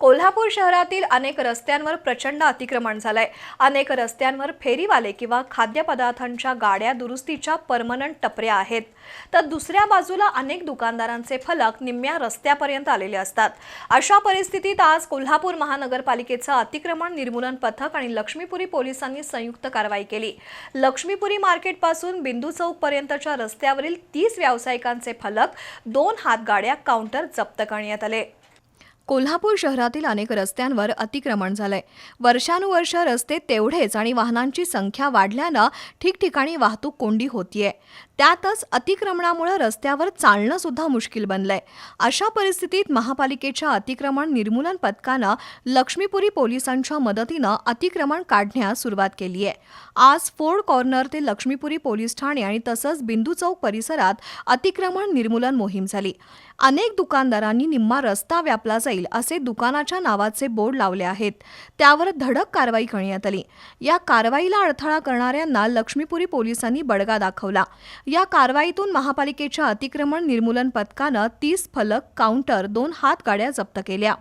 कोल्हापूर शहरातील अनेक रस्त्यांवर प्रचंड अतिक्रमण झालंय. अनेक रस्त्यांवर फेरीवाले किंवा खाद्यपदार्थांच्या गाड्या दुरुस्तीच्या परमनंट टपऱ्या आहेत. तर दुसऱ्या बाजूला अनेक दुकानदारांचे फलक निम्म्या रस्त्यापर्यंत आलेले असतात. अशा परिस्थितीत आज कोल्हापूर महानगरपालिकेचं अतिक्रमण निर्मूलन पथक आणि लक्ष्मीपुरी पोलिसांनी संयुक्त कारवाई केली. लक्ष्मीपुरी मार्केटपासून बिंदू चौक पर्यंतच्या रस्त्यावरील तीस व्यावसायिकांचे फलक दोन हातगाड्या काउंटर जप्त करण्यात आले. कोल्हापूर शहरातील अनेक रस्त्यांवर अतिक्रमण झालंय. वर्षानुवर्ष रस्ते तेवढेच आणि वाहनांची संख्या वाढल्यानं ठिकठिकाणी वाहतूक कोंडी होतीये. त्यातच अतिक्रमणामुळे रस्त्यावर चालणं सुद्धा मुश्किल बनलंय. अशा परिस्थितीत महापालिकेच्या अतिक्रमण निर्मूलन पथकानं लक्ष्मीपुरी पोलिसांच्या मदतीनं अतिक्रमण काढण्यास सुरुवात केली आहे. आज फोर्ड कॉर्नर ते लक्ष्मीपुरी पोलीस ठाणे आणि तसंच बिंदू चौक परिसरात अतिक्रमण निर्मूलन मोहीम झाली. अनेक दुकानदारांनी निम्मा रस्ता व्यापला जाईल असे दुकानाच्या नावाचे बोर्ड लावले आहेत. त्यावर धडक कारवाई करण्यात आली. या कारवाईला अडथळा करणाऱ्यांना लक्ष्मीपुरी पोलिसांनी बडगा दाखवला. या कारवाईतून महापालिकेच्या अतिक्रमण निर्मूलन पथकानं तीस फलक काउंटर दोन हातगाड्या जप्त केल्या.